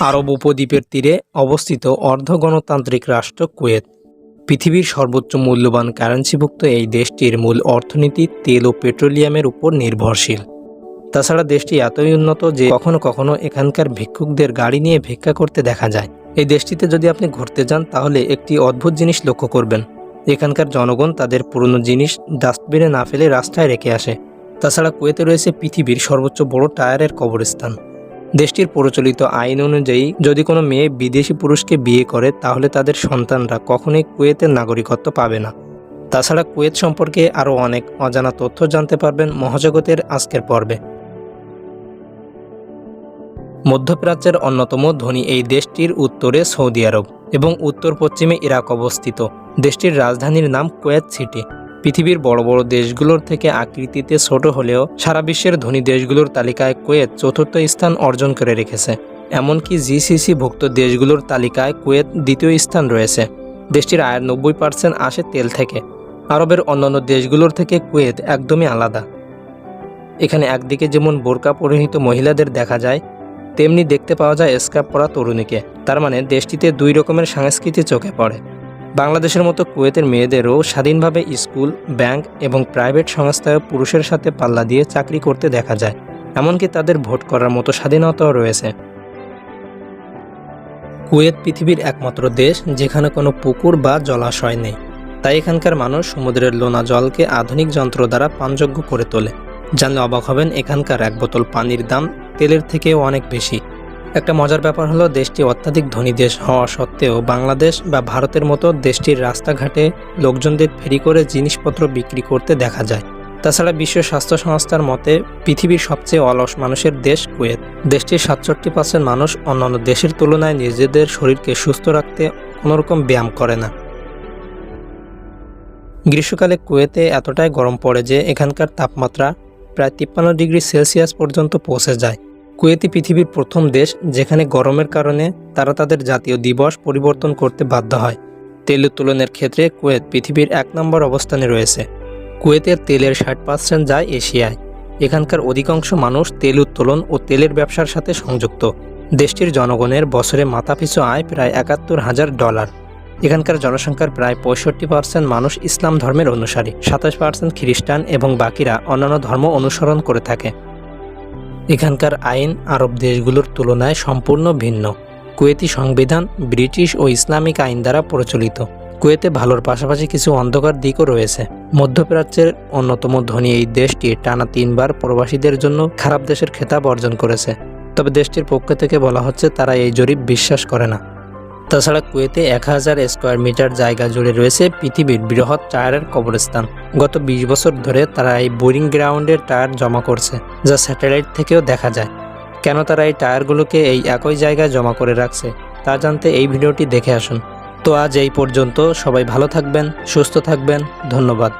আরব উপদ্বীপের তীরে অবস্থিত অর্ধ গণতান্ত্রিক রাষ্ট্র কুয়েত। পৃথিবীর সর্বোচ্চ মূল্যবান কারেন্সিভুক্ত এই দেশটির মূল অর্থনীতি তেল ও পেট্রোলিয়ামের উপর নির্ভরশীল। তাছাড়া দেশটি এতই উন্নত যে কখনো কখনো এখানকার ভিক্ষুকদের গাড়ি নিয়ে ভিক্ষা করতে দেখা যায়। এই দেশটিতে যদি আপনি ঘুরতে যান, তাহলে একটি অদ্ভুত জিনিস লক্ষ্য করবেন। এখানকার জনগণ তাদের পুরনো জিনিস ডাস্টবিনে না ফেলে রাস্তায় রেখে আসে। তাছাড়া কুয়েতে রয়েছে পৃথিবীর সর্বোচ্চ বড় টায়ারের কবরস্থান। দেশটির প্রচলিত আইন অনুযায়ী যদি কোনো মেয়ে বিদেশি পুরুষকে বিয়ে করে, তাহলে তাদের সন্তানরা কখনোই কুয়েতের নাগরিকত্ব পাবে না। তাছাড়া কুয়েত সম্পর্কে আরও অনেক অজানা তথ্য জানতে পারবেন মহাজগতের আজকের পর্বে। মধ্যপ্রাচ্যের অন্যতম ধনী এই দেশটির উত্তরে সৌদি আরব এবং উত্তর পশ্চিমে ইরাক অবস্থিত। দেশটির রাজধানীর নাম কুয়েত সিটি। পৃথিবীর বড় বড় দেশগুলোর থেকে আকৃতিতে ছোট হলেও সারা বিশ্বের ধনী দেশগুলোর তালিকায় কুয়েত চতুর্থ স্থান অর্জন করে রেখেছে। এমনকি জিসিসি ভুক্ত দেশগুলোর তালিকায় কুয়েত দ্বিতীয় স্থান রয়েছে। দেশটির আয়ের নব্বই পার্সেন্ট আসে তেল থেকে। আরবের অন্যান্য দেশগুলোর থেকে কুয়েত একদমই আলাদা। এখানে একদিকে যেমন বোরকা পরিহিত মহিলাদের দেখা যায়, তেমনি দেখতে পাওয়া যায় স্কার্ফ পরা তরুণীকে। তার মানে দেশটিতে দুই রকমের সংস্কৃতি চোখে পড়ে। বাংলাদেশের মতো কুয়েতের মেয়েদেরও স্বাধীনভাবে স্কুল, ব্যাংক এবং প্রাইভেট সংস্থায় পুরুষের সাথে পাল্লা দিয়ে চাকরি করতে দেখা যায়। এমনকি তাদের ভোট করার মতো স্বাধীনতাও রয়েছে। কুয়েত পৃথিবীর একমাত্র দেশ যেখানে কোনো পুকুর বা জলাশয় নেই। তাই এখানকার মানুষ সমুদ্রের লোনা জলকে আধুনিক যন্ত্র দ্বারা পানযোগ্য করে তোলে। জানলে অবাক হবেন, এখানকার এক বোতল পানির দাম তেলের থেকেও অনেক বেশি। একটা মজার ব্যাপার হলো, দেশটি অত্যাধিক ধনী দেশ হওয়া সত্ত্বেও বাংলাদেশ বা ভারতের মতো দেশটির রাস্তাঘাটে লোকজনদের ফেরি করে জিনিসপত্র বিক্রি করতে দেখা যায়। তাছাড়া বিশ্ব স্বাস্থ্য সংস্থার মতে, পৃথিবীর সবচেয়ে অলস মানুষের দেশ কুয়েত। দেশটির সাতষট্টি পার্সেন্ট মানুষ অন্যান্য দেশের তুলনায় নিজেদের শরীরকে সুস্থ রাখতে কোনোরকম ব্যায়াম করে না। গ্রীষ্মকালে কুয়েতে এতটাই গরম পড়ে যে, এখানকার তাপমাত্রা প্রায় তিপ্পান্ন ডিগ্রি সেলসিয়াস পর্যন্ত পৌঁছে যায়। কুয়েতি পৃথিবীর প্রথম দেশ যেখানে গরমের কারণে তারা তাদের জাতীয় দিবস পরিবর্তন করতে বাধ্য হয়। তেল উত্তোলনের ক্ষেত্রে কুয়েত পৃথিবীর এক নম্বর অবস্থানে রয়েছে। কুয়েতের তেলের ষাট পার্সেন্ট যায় এশিয়ায়। এখানকার অধিকাংশ মানুষ তেল উত্তোলন ও তেলের ব্যবসার সাথে সংযুক্ত। দেশটির জনগণের বছরে মাথাপিছু আয় প্রায় একাত্তর হাজার ডলার। এখানকার জনসংখ্যার প্রায় পঁয়ষট্টি পার্সেন্ট মানুষ ইসলাম ধর্মের অনুসারী, সাতাশ পার্সেন্ট খ্রিস্টান এবং বাকিরা অন্যান্য ধর্ম অনুসরণ করে থাকে। এখানকার আইন আরব দেশগুলোর তুলনায় সম্পূর্ণ ভিন্ন। কুয়েতি সংবিধান ব্রিটিশ ও ইসলামিক আইন দ্বারা প্রচলিত। কুয়েতে ভালোর পাশাপাশি কিছু অন্ধকার দিকও রয়েছে। মধ্যপ্রাচ্যের অন্যতম ধনী এই দেশটি টানা তিনবার প্রবাসীদের জন্য খারাপ দেশের খেতাব অর্জন করেছে। তবে দেশটির পক্ষ থেকে বলা হচ্ছে, তারা এই জরিপ বিশ্বাস করে না। তাছাড়া কুয়েতে এক হাজার স্কোয়ার মিটার জায়গা জুড়ে রয়েছে পৃথিবীর বৃহৎ টায়ারের কবরস্থান। গত ২০ বছর ধরে তারা এই বোরিং গ্রাউন্ডের টায়ার জমা করছে, যা স্যাটেলাইট থেকেও দেখা যায়। কেন তারা এই টায়ারগুলোকে এই একই জায়গায় জমা করে রাখছে, তা জানতে এই ভিডিওটি দেখে আসুন। তো আজ এই পর্যন্ত সবাই ভালো থাকবেন, সুস্থ থাকবেন, ধন্যবাদ।